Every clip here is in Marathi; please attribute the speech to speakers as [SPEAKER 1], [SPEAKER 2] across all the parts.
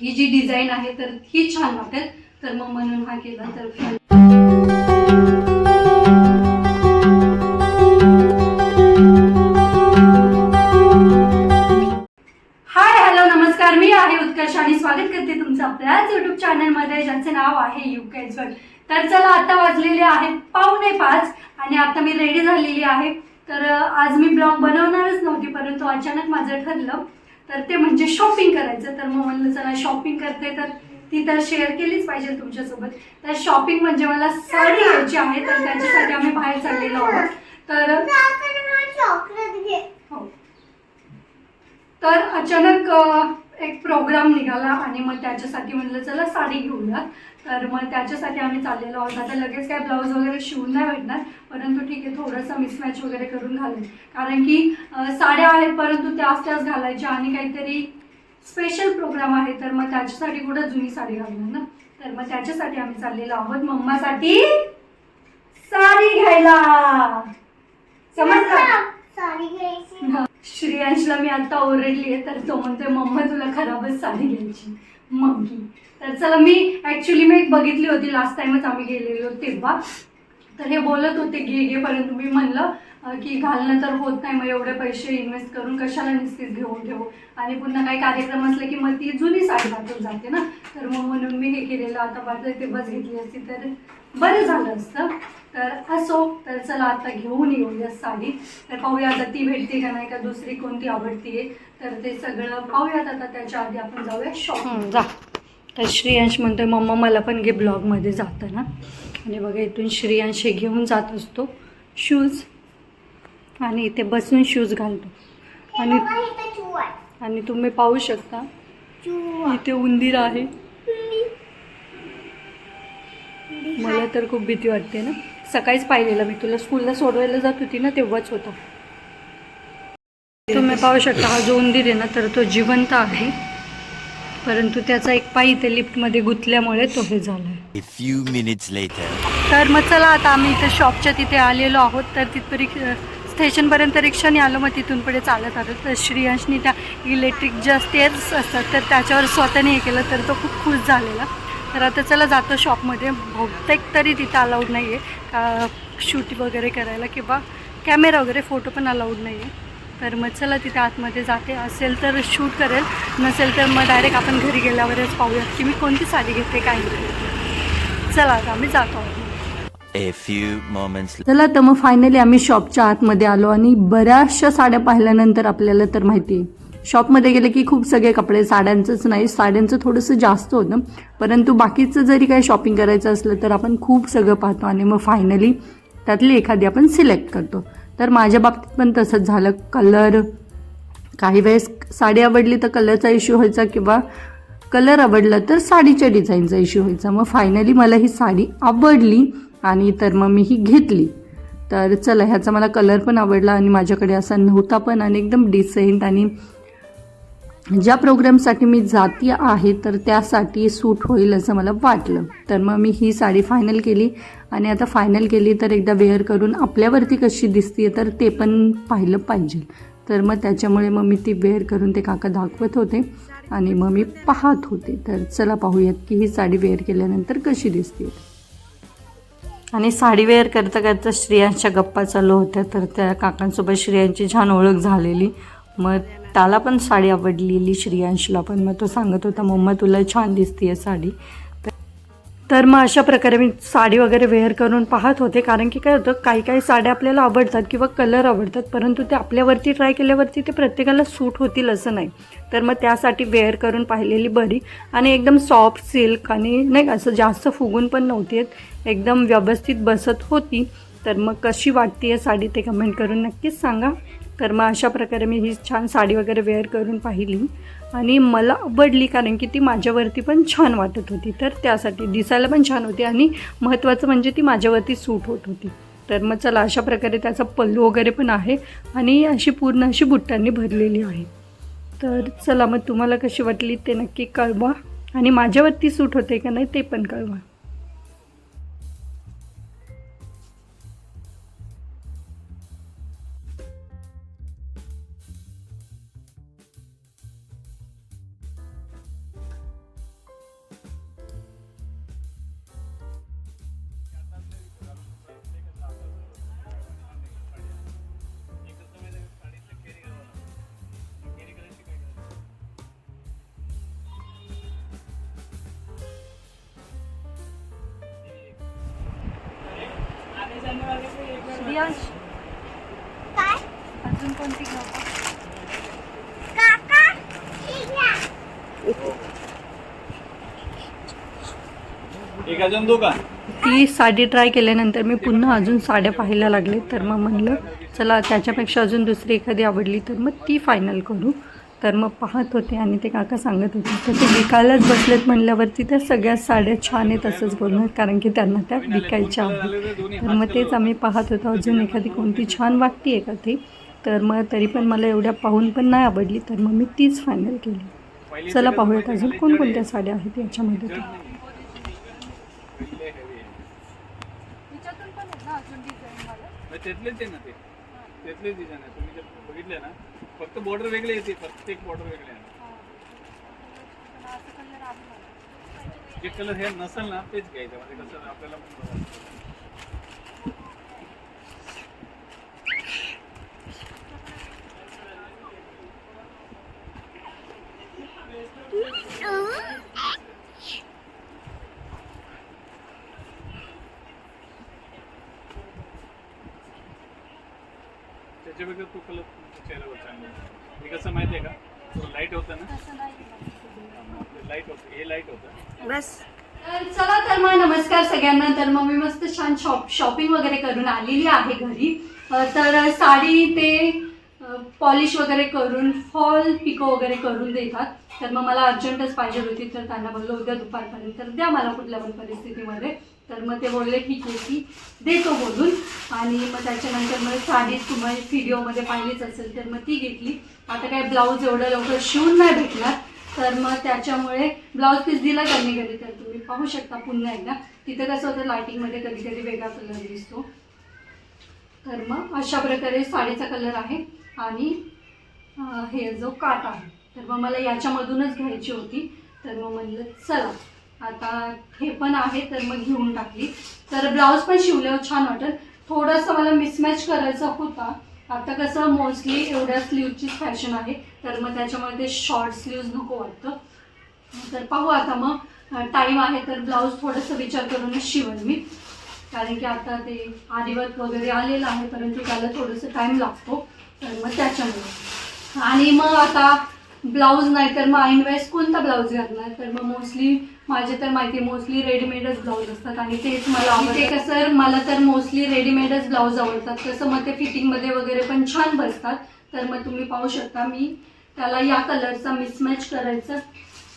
[SPEAKER 1] ही जी डिझाईन आहे तर ही छान वाटेल. तर मग म्हणून हा केला तर हाय हॅलो नमस्कार. मी आहे उत्कर्ष आणि स्वागत करते तुमचं आपल्याच युट्यूब चॅनलमध्ये ज्याचे नाव आहे यू तर चला आता वाजलेले आहेत पावणे पाच आणि आता मी रेडी झालेली आहे. तर आज मी ब्लॉग बनवणारच नव्हती परंतु अचानक माझं ठरलं तर ते म्हणजे शॉपिंग करायचं. तर मग म्हणलं चला शॉपिंग करते. तर ती तर शेअर केलीच पाहिजे तुमच्यासोबत. तर शॉपिंग म्हणजे मला साडी घ्यायची आहे तर त्याच्यासाठी आम्ही बाहेर चाललेलो आहोत. तर हो. तर अचानक एक प्रोग्राम निघाला आणि मग त्याच्यासाठी म्हणलं चला साडी घेऊया तर मग त्याच्यासाठी आम्ही चाललेलो आहोत. आता लगेच काय ब्लाऊज वगैरे शिवून नाही भेटणार परंतु ठीक आहे थोडंसं मिसमॅच वगैरे करून घालेल कारण की साड्या आहेत परंतु त्याच त्याच घालायच्या आणि काहीतरी स्पेशल प्रोग्राम आहे तर मग त्याच्यासाठी कुठं जुनी साडी घालणार ना? तर मग त्याच्यासाठी आम्ही चाललेलो आहोत. मम्मासाठी साडी घ्यायला. समजलं?
[SPEAKER 2] साडी घ्यायची.
[SPEAKER 1] श्रेयांशला मी आता ओरडली आहे तर तो म्हणतोय मम्मा तुला खराबच साडी घ्यायची. मम्मी. तर चला मी ॲक्च्युली मी एक बघितली होती लास्ट टाइमच आम्ही गेलेलो तेव्हा. तर हे बोलत होते घे घे. परंतु मी म्हणलं की घालणं तर होत नाही मग एवढे पैसे इन्व्हेस्ट करून कशाला नुसतीच घेऊन ठेवू? आणि पुन्हा काही कार्यक्रम असले की मग ती जुनी साडी वाटून जाते ना. तर मग म्हणून मी हे केलेलं. आता बाजू तेव्हाच घेतली असती तर बरं झालं असतं. तर असो तर चला आता घेऊन येऊया साडी. तर पाहूया आता ती भेटते का नाही का दुसरी कोणती आवडतीये. तर ते सगळं पाहूयात आता त्याच्या आधी आपण जाऊया शॉपिंग जा. तर श्रेयांश म्हणतोय मम्मा मला पण घे ब्लॉगमध्ये जाताना. आणि बघा इथून श्रेयांश हे घेऊन जात असतो. शूज आणि इथे बसून शूज घालतो. आणि आणि तुम्ही पाहू शकता. इथे उंदीर आहे. मला तर खूप भीती वाटते ना. सकाळीच पाहिलेलं मी तुला. स्कूलला सोडवायला जात होती ना तेव्हाच होता. तुम्ही पाहू शकता हा जो उंदीर आहे ना तर तो जिवंत आहे. परंतु त्याचा एक पाय इथे लिफ्टमध्ये गुंतल्यामुळे तो हे झाला. तर मग चला आता आम्ही इथे शॉपच्या तिथे आलेलो आहोत. तर तिथं स्टेशनपर्यंत रिक्षाने आलो मग तिथून पुढे चालत आलो तर श्रेयांशनी त्या इलेक्ट्रिक ज्या स्टेअर्स असतात तर त्याच्यावर स्वतःने हे केलं तर तो खूप खुश झालेला. तर आता चला जातो शॉपमध्ये. बहुतेक तरी तिथं अलाउड नाही आहे का शूट वगैरे करायला किंवा कॅमेरा वगैरे फोटो पण अलाउड नाही आहे तर मग चला तिथे आतमध्ये जाते. असेल तर शूट करेल. नसेल तर मग डायरेक्ट आपण घरी गेल्यावरच पाहूयात की मी कोणती साडी घेते काय चला आता आम्ही जातो.
[SPEAKER 3] A few moments
[SPEAKER 1] चला तर मग फायनली आम्ही शॉपच्या आतमध्ये आलो आणि बऱ्याचशा साड्या पाहिल्यानंतर आपल्याला तर माहिती आहे. शॉपमध्ये गेले की खूप सगळे कपडे साड्यांचंच नाही साड्यांचं थोडंसं जास्त होतं. परंतु बाकीचं जरी काही शॉपिंग करायचं असलं तर आपण खूप सगळं पाहतो आणि मग फायनली त्यातली एखादी आपण सिलेक्ट करतो. तर माझ्या बाबतीत पण तसंच झालं. कलर काही वेळेस साडी आवडली तर कलरचा इश्यू व्हायचा किंवा कलर आवडला तर साडीच्या डिझाईनचा इश्यू व्हायचा. मग फायनली मला ही साडी आवडली आणि तर मग मी ही घेतली. तर चला ह्याचा मला कलर पण आवडला आणि माझ्याकडे असा नव्हता पण आणि एकदम डिसेंट आणि ज्या प्रोग्रामसाठी मी जाती आहे तर त्यासाठी सूट होईल असं मला वाटलं. तर मग मी ही साडी फायनल केली आणि आता फायनल केली तर एकदा वेअर करून आपल्यावरती कशी दिसते तर ते पण पाहिलं पाहिजे. तर मग त्याच्यामुळे मग मी ती वेअर करून ते काका दाखवत होते आणि मग मी पाहत होते. तर चला पाहूयात की ही साडी वेअर केल्यानंतर कशी दिसते आणि साडी वेअर करता करता स्त्रियांच्या गप्पा चालू होत्या तर त्या काकांसोबत स्त्रियांची छान ओळख झालेली. मग त्याला पण साडी आवडलेली श्रियांशला पण. मग तो सांगत होता मम्मा तुला छान दिसतीये साडी. तर मग अशा प्रकारे मी साडी वगैरे वेअर करून पाहत होते कारण की काय होतं काही काही साड्या आपल्याला आवडतात किंवा कलर आवडतात परंतु ते आपल्यावरती ट्राय केल्यावरती ते प्रत्येकाला सूट होतील असं नाही. तर मग त्यासाठी वेअर करून पाहिलेली बरी आणि एकदम सॉफ्ट सिल्क आणि नाही का असं जास्त फुगून पण नव्हती आहेत. एकदम व्यवस्थित बसत होती. तर मग कशी वाटते आहे साडी ते कमेंट करून नक्कीच सांगा. तर मग अशा प्रकारे मी ही छान साडी वगैरे वेअर करून पाहिली. आणि मला आवडली कारण की ती माझ्यावरती पण छान वाटत होती. तर त्यासाठी दिसायला पण छान होती आणि महत्त्वाचं म्हणजे ती माझ्यावरती सूट होत होती. तर मग चला अशा प्रकारे त्याचा पल्लू वगैरे पण आहे आणि अशी पूर्ण अशी बुट्टांनी भरलेली आहे. तर चला मग तुम्हाला कशी वाटली ते नक्की कळवा. आणि माझ्यावरती सूट होते का नाही ते पण कळवा.
[SPEAKER 2] काय?
[SPEAKER 1] अजून कोणती घेऊ?
[SPEAKER 2] काका
[SPEAKER 4] एक अजून दो का
[SPEAKER 1] ती साडी ट्राय केल्यानंतर मी पुन्हा अजून साड्या पाहायला लागले तर मग म्हणलं चला त्याच्यापेक्षा अजून दुसरी एखादी आवडली तर मग ती फायनल करू. तर मग पाहत होते आणि ते काका सांगत होते तर ते विकायलाच बसलेत म्हणल्यावरती त्या सगळ्या साड्या छान आहेत असंच बोलणार कारण की त्यांना त्या विकायच्या आहेत. तर मग तेच आम्ही पाहत होतो अजून एखादी कोणती छान वाटते आहे का ती? तर मग तरी पण मला एवढ्या पाहून पण नाही आवडली तर मग मी तीच फायनल केली. चला पाहूयात अजून कोणकोणत्या साड्या आहेत याच्यामध्ये तर
[SPEAKER 4] त्यातलेच आहे ना ते. फक्त बॉर्डर वेगळे येते प्रत्येक बॉर्डर वेगळे आहे. जे कलर हे नसेल ना तेच घ्यायचं. म्हणजे कसं आपल्याला पण वाटतं. त्याच्यापेक्षा तो कलर चेहऱ्यावर चांगला आहे. हे कसं माहिती आहे का लाइट होतं ना? लाइट होतं. हे लाइट होतं.
[SPEAKER 1] तर चला तर मग नमस्कार सगळ्यांना. तर मग मी मस्त छान शॉप शॉपिंग वगैरे करून आलेली आहे घरी. तर साडी ते पॉलिश वगैरे करून फॉल पिको वगैरे करून देतात. तर मग मला अर्जंटच पाहिजे होती तर त्यांना बोललो उद्या दुपारपर्यंत तर द्या मला कुठल्या पण परिस्थितीमध्ये. तर मग ते बोलले ठीक आहे की देतो बोलून. आणि मग त्याच्यानंतर मग साडी तुम्हाला व्हिडिओमध्ये पाहिलीच असेल तर मग ती घेतली. आता काय ब्लाऊज एवढं लवकर शिवून नाही भेटणार. तर मग त्याच्यामुळे ब्लाऊज पीस दिला त्यांनी कधी तर तुम्ही पाहू शकता पुन्हा एकदा. तिथं कसं होतं लायटिंगमध्ये कधी कधी वेगळा कलर दिसतो. तर मग अशा प्रकारे साडीचा कलर आहे. आणि हे जो काट आहे. तर मग मला याच्यामधूनच घ्यायची होती. तर मग म्हणलं चला. आता हे पण आहे तर मग घेऊन टाकली. तर ब्लाऊज पण शिवल्यावर छान वाटेल. थोडंसं मला मिसमॅच करायचा होता. आता कसं मोस्टली एवढ्या स्लीवचीच फॅशन आहे. तर मग त्याच्यामुळे ते शॉर्ट स्लीव्ज नको वाटतं. तर पाहू आता मग. टाईम आहे तर ब्लाऊज थोडंसं विचार करूनच शिवेल मी. कारण की आता ते आदिवत वगैरे आलेलं आहे परंतु त्याला थोडंसं टाईम लागतो. तर मग त्याच्यामुळे. आणि मग आता ब्लाऊज नाही तर मग ऐन वेळेस कोणता ब्लाऊज घालणार? तर मग मोस्टली माझे तर माहिती मोस्टली रेडीमेडच ब्लाऊज असतात आणि तेच मला आवडते कसं मला तर मोस्टली रेडीमेडच ब्लाऊज आवडतात. कसं मग ते फिटिंगमध्ये वगैरे पण छान बसतात. तर मग तुम्ही पाहू शकता मी. त्याला या कलरचा मिसमॅच करायचं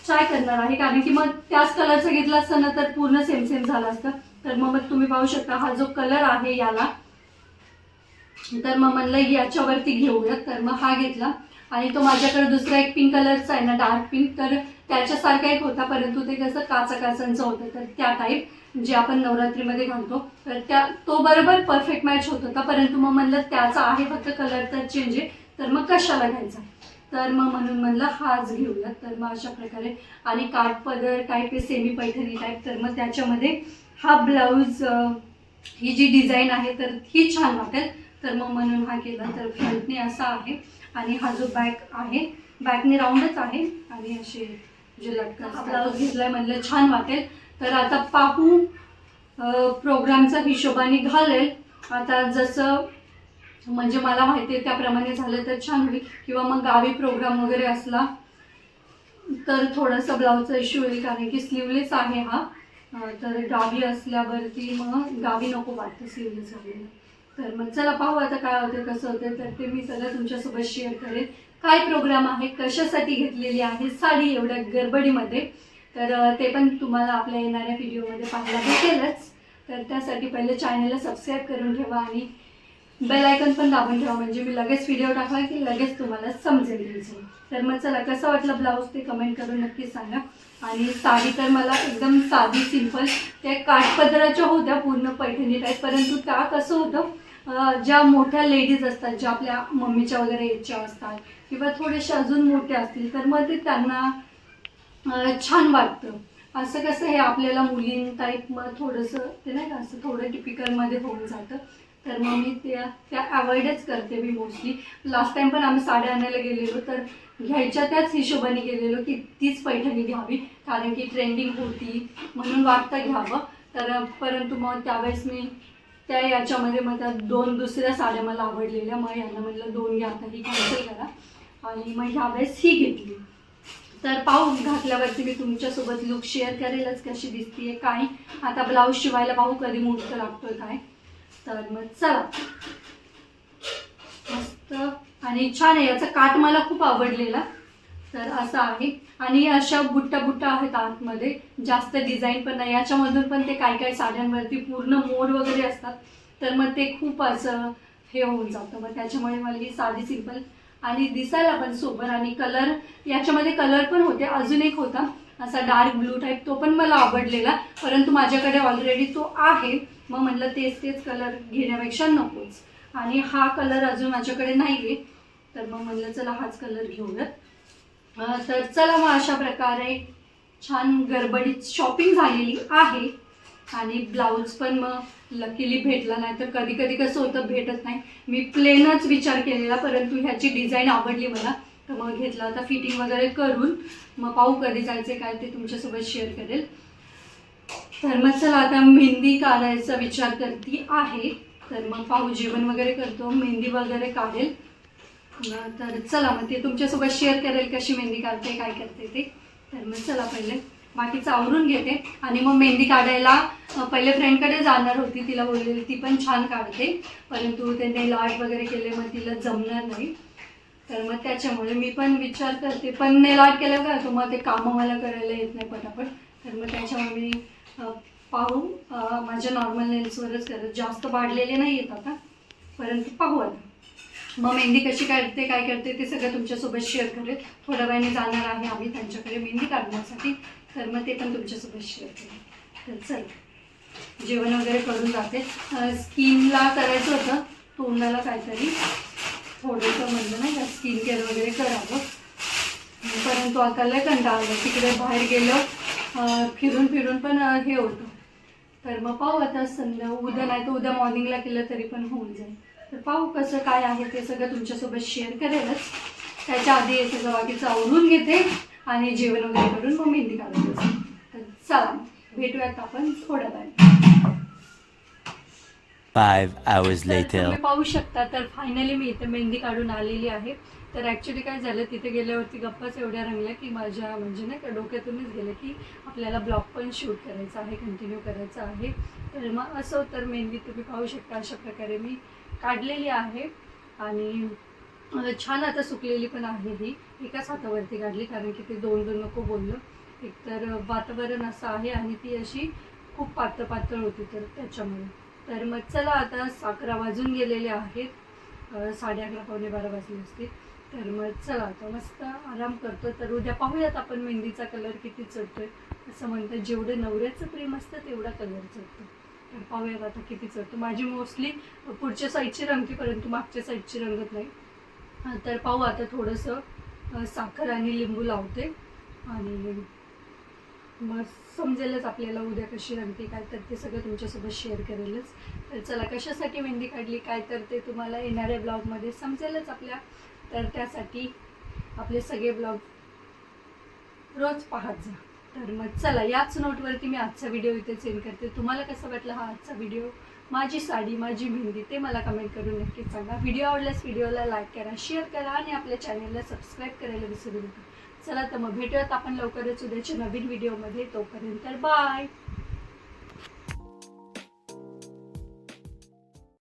[SPEAKER 1] ट्राय करणार आहे. कारण की मग त्याच कलरचा घेतला असता ना तर पूर्ण सेम सेम झाला असतं. तर मग मग तुम्ही पाहू शकता हा जो कलर आहे याला. तर मग म्हणलं याच्यावरती घेऊयात. तर मग हा घेतला. आणि तो माझ्याकडे दुसरा एक पिंक कलरचा आहे ना डार्क पिंक तर त्याच्यासारखा एक होता परंतु ते कसं काचा काचांचं होतं तर त्या टाईप जे आपण नवरात्रीमध्ये घालतो तर त्या तो बरोबर परफेक्ट मॅच होत होता परंतु मग म्हणलं त्याचा आहे फक्त कलर तर चेंज आहे तर मग कशाला घ्यायचा? तर मग म्हणून म्हणलं हाच घेऊया तर मग अशा प्रकारे. आणि काठ पदर टाईप आहे सेमी पैठणी टाईप तर मग त्याच्यामध्ये हा ब्लाऊज ही जी डिझाईन आहे तर ही छान वाटेल. तर मग म्हणून हा केला तर फ्रंटने असा आहे. आणि हा जो बॅक आहे बॅकने राऊंडच आहे. आणि असे जे लटकन ब्लाऊज घेतलाय म्हणलं छान वाटेल. तर आता पाहू प्रोग्रामचा हिशोबाने घालेल. आता जसं म्हणजे मला माहिती आहे त्याप्रमाणे झालं तर छान होईल. किंवा मग गावी प्रोग्राम वगैरे असला तर थोडासा ब्लाऊजचा इश्यू होईल कारण की स्लीवलेस आहे हा. तर गावी असल्यावरती मग गावी नको वाटतं स्लीवलेस वगैरे. तर मग चला पाहू आता काय होते कसं होते. तर ते मी सगळं तुमच्यासोबत शेअर करेन. काय प्रोग्राम आहे कशासाठी घेतलेली आहे साडी एवढ्या गडबडीमध्ये. तर ते पण तुम्हाला आपल्या येणाऱ्या व्हिडिओमध्ये पाहायला भेटेलच. तर त्यासाठी पहिले चॅनलला सबस्क्राईब करून ठेवा आणि बेलायकन पण दाबून ठेवा. म्हणजे मी लगेच व्हिडिओ टाकला की लगेच तुम्हाला समजेल तुमचं तर मग चला कसं वाटलं ब्लाऊज ते कमेंट करून नक्की सांगा. आणि साडी तर मला एकदम साधी सिंपल त्या काठपदराच्या होत्या पूर्ण पैठणी टाईप परंतु त्या कसं होतं ज्या मोठ्या लेडीज असतात ज्या आपल्या मम्मीच्या वगैरे एजच्या असतात किंवा थोड्याशा अजून मोठे असतील तर मग ते त्यांना छान वाटतं. असं कसं हे आपल्याला मुलीं टाईप मग थोडंसं ते नाही का असं थोडं टिपिकलमध्ये होऊन जातं. तर मग मी त्या त्या अवॉइडच करते मी मोस्टली लास्ट टाइम पण आम्ही साड्या आणायला गेलेलो तर घ्यायच्या त्याच हिशोबाने गेलेलो की तीच पैठणी घ्यावी कारण की ट्रेंडिंग होती म्हणून वाटतं घ्यावं. तर परंतु मग त्यावेळेस मी त्या याच्यामध्ये मग त्या दोन दुसऱ्या साड्या मला आवडलेल्या. मग यांना म्हटलं दोन घ्या. आता ही कॅन्सल करा. आणि मग ह्यावेळेस ही घेतली. तर पाहू घातल्यावरती मी तुमच्यासोबत लुक शेअर करेलच कशी दिसतीये काय. आता ब्लाऊज शिवायला पाहू कधी मुहूर्त लागतोय काय. तर मग चला. मस्त. आणि छान आहे याचा काट मला खूप आवडलेला. तर असं आहे. आणि अशा बुट्टा बुट्टा आहेत आतमध्ये. जास्त डिझाईन पण नाही. याच्यामधून पण ते काही काही साड्यांवरती पूर्ण मोर वगैरे असतात. तर मग ते खूप असं हे होऊन जातं. मग त्याच्यामुळे मला ही साधी सिंपल आणि दिसायला पण सोबर आणि कलर याच्यामध्ये कलर पण होते. अजून एक होता. असा डार्क ब्लू टाईप तो पण मला आवडलेला. परंतु माझ्याकडे ऑलरेडी तो आहे. मग म्हटलं तेच तेच कलर घेण्यापेक्षा नकोच. आणि हा कलर अजून माझ्याकडे नाही आहे तर मग म्हणलं चला हाच कलर घेऊयात. तर चला मग अशा प्रकारे छान गडबडीत शॉपिंग झालेली आहे. आणि ब्लाऊज पण मग लकीली भेटला नाही तर कधी कधी कसं होतं भेटत नाही. मी प्लेनच विचार केलेला परंतु ह्याची डिझाईन आवडली मला. तर मग घेतला आता फिटिंग वगैरे करून. मग पाहू कधी जायचे काय ते तुमच्यासोबत शेअर करेल. तर मग चला आता मेहंदी काढायचा विचार करती आहे. तर मग पाहू जेवण वगैरे करतो मेहंदी वगैरे काढेल. तर चला मग ते तुमच्यासोबत शेअर करेल कशी मेहंदी काढते काय करते ते. तर मग चला पहिले. बाकीचं आवरून घेते. आणि मग मेहंदी काढायला पहिले फ्रेंडकडे जाणार होती तिला बोललेली ती पण छान काढते. परंतु त्यांनी लाट वगैरे केले मग तिला जमणार नाही. तर मग त्याच्यामुळे मी पण विचार करते. पण नेल केलं का तर मग ते कामं मला करायला येत नाही पटापट. तर मग त्याच्यामुळे मी पाहू माझ्या नॉर्मल नेल्सवरच करत. जास्त वाढलेले नाही येत आता. परंतु पाहू आता. मग मेहंदी कशी काढते काय करते ते सगळं तुमच्यासोबत शेअर करेल. थोड्या वेळाने जाणार आहे आम्ही त्यांच्याकडे मेहंदी काढण्यासाठी तर मग ते पण तुमच्यासोबत शेअर करेल. तर चल जेवण वगैरे करून जाते. स्किनला करायचं होतं तोंडाला काहीतरी थोडंसं म्हणलं नाही का स्किन केअर वगैरे करावं. परंतु आता लय कंटाळलं तिकडे बाहेर गेलो फिरून फिरून पण हे होतं. तर मग पाहू आता संध्या उद्या नाही तर उद्या मॉर्निंगला केलं तरी पण होऊन जाईल. तर पाहू कसं काय आहे ते सगळं तुमच्यासोबत शेअर करेलच त्याच्या आधी सगळं बाकीचं आवरून घेते आणि जेवण वगैरे करून मग मेहंदी बसते. तर चला भेटूयात आपण थोड्या वेळ. तुम्ही पाहू शकता तर फायनली मी इथे मेहंदी काढून आलेली आहे तर ॲक्च्युली काय झालं तिथे गेल्यावरती गप्पाच एवढ्या रंगल्या की माझ्या म्हणजे नाही का डोक्यातूनच गेलं की आपल्याला ब्लॉग पण शूट करायचा आहे कंटिन्यू करायचं आहे तर मग असं तर मेहंदी तुम्ही पाहू शकता अशा प्रकारे मी काढलेली आहे. आणि छान आता सुकलेली पण आहे ही. एकाच हातावरती काढली कारण की ते दोन दोन नको बोललं. एकतर वातावरण असं आहे आणि ती अशी खूप पातळ पातळ होती तर त्याच्यामुळे. तर मग चला आता अकरा वाजून गेलेले आहेत. साडे अकरा पावणे बारा वाजले असतील. तर मग चला आता मस्त आराम करतो. तर उद्या पाहूयात आपण मेहंदीचा कलर किती चढतोय. असं म्हणतात जेवढं नवऱ्याचं प्रेम असतं तेवढा कलर चढतो. पाहूयात आता किती चढतो. माझी मोस्टली पुढच्या साईडची रंगती परंतु मागच्या साईडची रंगत नाही. तर पाहू आता थोडंसं साखर आणि लिंबू लावते. आणि मग समजेलच आपल्याला उद्या कशी रंगते काय तर ते सगळं तुमच्यासोबत शेअर करेलच. तर चला कशासाठी मेहंदी काढली काय तर ते तुम्हाला येणाऱ्या ब्लॉगमध्ये समजेलच आपल्या. तर त्यासाठी आपले सगळे ब्लॉग रोज पाहत जा. तर मग चला याच नोटवरती मी आजचा व्हिडिओ इथे सेंड करते. तुम्हाला कसं वाटलं हा आजचा व्हिडिओ माझी साडी माझी मेहंदी ते मला कमेंट करून नक्कीच सांगा. व्हिडिओ आवडल्यास व्हिडिओला लाईक करा शेअर करा आणि आपल्या चॅनलला सबस्क्राईब करायला विसरू नका. चला तर मग भेटूयात आपण लवकरच उद्याच्या नवीन व्हिडिओमध्ये तोपर्यंत बाय